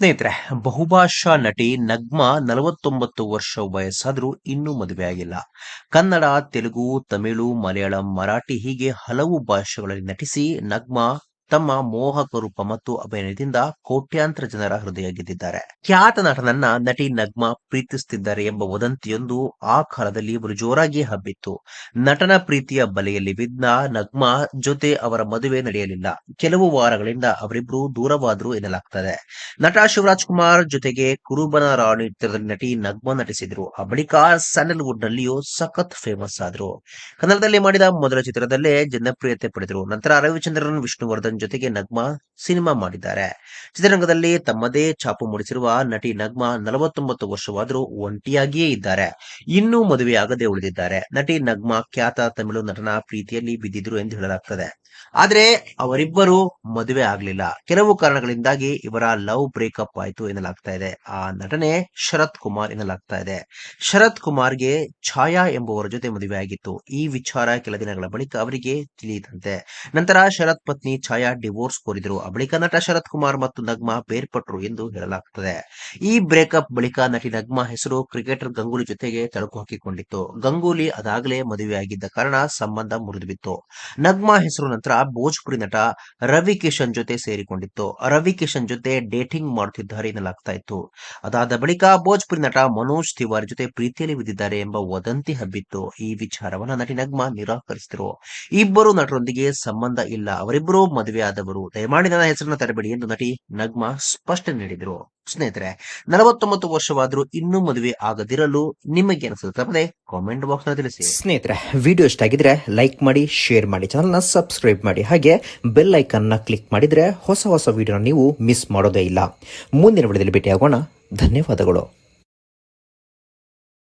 ಸ್ನೇಹಿತರೆ, ಬಹುಭಾಷಾ ನಟಿ ನಗ್ಮಾ ನಲವತ್ತೊಂಬತ್ತು ವರ್ಷ ವಯಸ್ಸಾದರೂ ಇನ್ನೂ ಮದುವೆ ಆಗಿಲ್ಲ. ಕನ್ನಡ, ತೆಲುಗು, ತಮಿಳು, ಮಲಯಾಳಂ, ಮರಾಠಿ ಹೀಗೆ ಹಲವು ಭಾಷೆಗಳಲ್ಲಿ ನಟಿಸಿ ನಗ್ಮಾ ತಮ್ಮ ಮೋಹಕ ರೂಪ ಮತ್ತು ಅಭಿನಯದಿಂದ ಕೋಟ್ಯಾಂತರ ಜನರ ಹೃದಯ ಗೆದ್ದಿದ್ದಾರೆ. ಖ್ಯಾತ ನಟನನ್ನ ನಟಿ ನಗ್ಮಾ ಪ್ರೀತಿಸುತ್ತಿದ್ದಾರೆ ಎಂಬ ವದಂತಿಯೊಂದು ಆ ಕಾಲದಲ್ಲಿ ಜೋರಾಗಿ ಹಬ್ಬಿತ್ತು. ನಟನ ಪ್ರೀತಿಯ ಬಲೆಯಲ್ಲಿ ಬಿದ್ದ ನಗ್ಮಾ ಜೊತೆ ಅವರ ಮದುವೆ ನಡೆಯಲಿಲ್ಲ. ಕೆಲವು ವಾರಗಳಿಂದ ಅವರಿಬ್ರು ದೂರವಾದ್ರು ಎನ್ನಲಾಗ್ತದೆ. ನಟ ಶಿವರಾಜ್ ಕುಮಾರ್ ಜೊತೆಗೆ ಕುರುಬನ ರಾಣಿ ಚಿತ್ರದಲ್ಲಿ ನಟಿ ನಗ್ಮಾ ನಟಿಸಿದ್ರು. ಆ ಬಳಿಕ ಸ್ಯಾಂಡಲ್ವುಡ್ ನಲ್ಲಿಯೂ ಸಖತ್ ಫೇಮಸ್ ಆದ್ರು. ಕನ್ನಡದಲ್ಲಿ ಮಾಡಿದ ಮೊದಲ ಚಿತ್ರದಲ್ಲೇ ಜನಪ್ರಿಯತೆ ಪಡೆದರು. ನಂತರ ರವಿಚಂದ್ರನ್, ವಿಷ್ಣುವರ್ಧನ್ ಜೊತೆಗೆ ನಗ್ಮಾ ಸಿನಿಮಾ ಮಾಡಿದ್ದಾರೆ. ಚಿತ್ರರಂಗದಲ್ಲಿ ತಮ್ಮದೇ ಛಾಪು ಮೂಡಿಸಿರುವ ನಟಿ ನಗ್ಮಾ ನಲವತ್ತೊಂಬತ್ತು ವರ್ಷವಾದರೂ ಒಂಟಿಯಾಗಿಯೇ ಇದ್ದಾರೆ. ಇನ್ನೂ ಮದುವೆಯಾಗದೆ ಉಳಿದಿದ್ದಾರೆ. ನಟಿ ನಗ್ಮಾ ಖ್ಯಾತ ತಮಿಳು ನಟನ ಪ್ರೀತಿಯಲ್ಲಿ ಬಿದ್ದಿದ್ರು ಎಂದು ಹೇಳಲಾಗ್ತದೆ. ಆದ್ರೆ ಅವರಿಬ್ಬರು ಮದುವೆ ಆಗ್ಲಿಲ್ಲ. ಕೆಲವು ಕಾರಣಗಳಿಂದಾಗಿ ಇವರ ಲವ್ ಬ್ರೇಕಪ್ ಆಯ್ತು ಎನ್ನಲಾಗ್ತಾ ಇದೆ. ಆ ನಟನೆ ಶರತ್ ಕುಮಾರ್ ಎನ್ನಲಾಗ್ತಾ ಇದೆ. ಶರತ್ ಕುಮಾರ್ಗೆ ಛಾಯಾ ಎಂಬುವರ ಜೊತೆ ಮದುವೆ ಆಗಿತ್ತು ಈ ವಿಚಾರ ಕೆಲ ದಿನಗಳ ಬಳಿಕ ಅವರಿಗೆ ತಿಳಿಯಿತಂತೆ ನಂತರ ಶರತ್ ಪತ್ನಿ ಛಾಯಾ ಡಿವೋರ್ಸ್ ಕೋರಿದ್ರು. ಬಳಿಕ ನಟ ಶರತ್ ಕುಮಾರ್ ಮತ್ತು ನಗ್ಮಾ ಬೇರ್ಪಟ್ಟರು ಎಂದು ಹೇಳಲಾಗುತ್ತದೆ ಈ ಬ್ರೇಕಪ್ ಬಳಿಕ ನಟಿ ನಗ್ಮಾ ಹೆಸರು ಕ್ರಿಕೆಟರ್ ಗಂಗೂಲಿ ಜೊತೆಗೆ ತಳುಕು ಹಾಕಿಕೊಂಡಿತ್ತು. ಗಂಗೂಲಿ ಅದಾಗಲೇ ಮದುವೆಯಾಗಿದ್ದ ಕಾರಣ ಸಂಬಂಧ ಮುರಿದುಬಿತ್ತು. ನಗ್ಮಾ ಹೆಸರು ನಂತರ ಭೋಜ್ಪುರಿ ನಟ ರವಿ ಕಿಶನ್ ಜೊತೆ ಸೇರಿಕೊಂಡಿತ್ತು. ರವಿ ಕಿಶನ್ ಜೊತೆ ಡೇಟಿಂಗ್ ಮಾಡುತ್ತಿದ್ದಾರೆ ಎನ್ನಲಾಗ್ತಾ ಇತ್ತು. ಅದಾದ ಬಳಿಕ ಭೋಜ್ಪುರಿ ನಟ ಮನೋಜ್ ತಿವಾರಿ ಜೊತೆ ಪ್ರೀತಿಯಲ್ಲಿ ಬಿದ್ದಿದ್ದಾರೆ ಎಂಬ ವದಂತಿ ಹಬ್ಬಿತ್ತು. ಈ ವಿಚಾರವನ್ನ ನಟಿ ನಗ್ಮಾ ನಿರಾಕರಿಸಿದರು. ಇಬ್ಬರು ನಟರೊಂದಿಗೆ ಸಂಬಂಧ ಇಲ್ಲ. ಅವರಿಬ್ಬರು ಮದುವೆ ಆದವರು ದಯಮಾಡಿ ನನ್ನ ಹೆಸರನ್ನ ತರಬೇಡಿ ಎಂದು ನಟಿ ನಗ್ಮಾ ಸ್ಪಷ್ಟನೆ ನೀಡಿದರು. ಸ್ನೇಹಿತರೆ, ನಲವತ್ತೊಂಬತ್ತು ವರ್ಷವಾದರೂ ಇನ್ನೂ ಮದುವೆ ಆಗದಿರಲು ನಿಮಗೆ ಅನಿಸುತ್ತೆ ತಪ್ಪದೆ ಕಾಮೆಂಟ್ ಬಾಕ್ಸ್ನ ತಿಳಿಸಿ. ಸ್ನೇಹಿತರೆ ವಿಡಿಯೋ ಇಷ್ಟ ಆಗಿದ್ರೆ ಲೈಕ್ ಮಾಡಿ ಶೇರ್ ಮಾಡಿ ಚಾನಲ್ನ ಸಬ್ಸ್ಕ್ರೈಬ್ ಮಾಡಿ. ಹಾಗೆ ಬೆಲ್ ಐಕನ್ನ ಕ್ಲಿಕ್ ಮಾಡಿದ್ರೆ ಹೊಸ ಹೊಸ ವಿಡಿಯೋನ ನೀವು ಮಿಸ್ ಮಾಡೋದೇ ಇಲ್ಲ. ಮುಂದಿನ ವಿಡಿಯೋದಲ್ಲಿ ಭೇಟಿಯಾಗೋಣ. ಧನ್ಯವಾದಗಳು.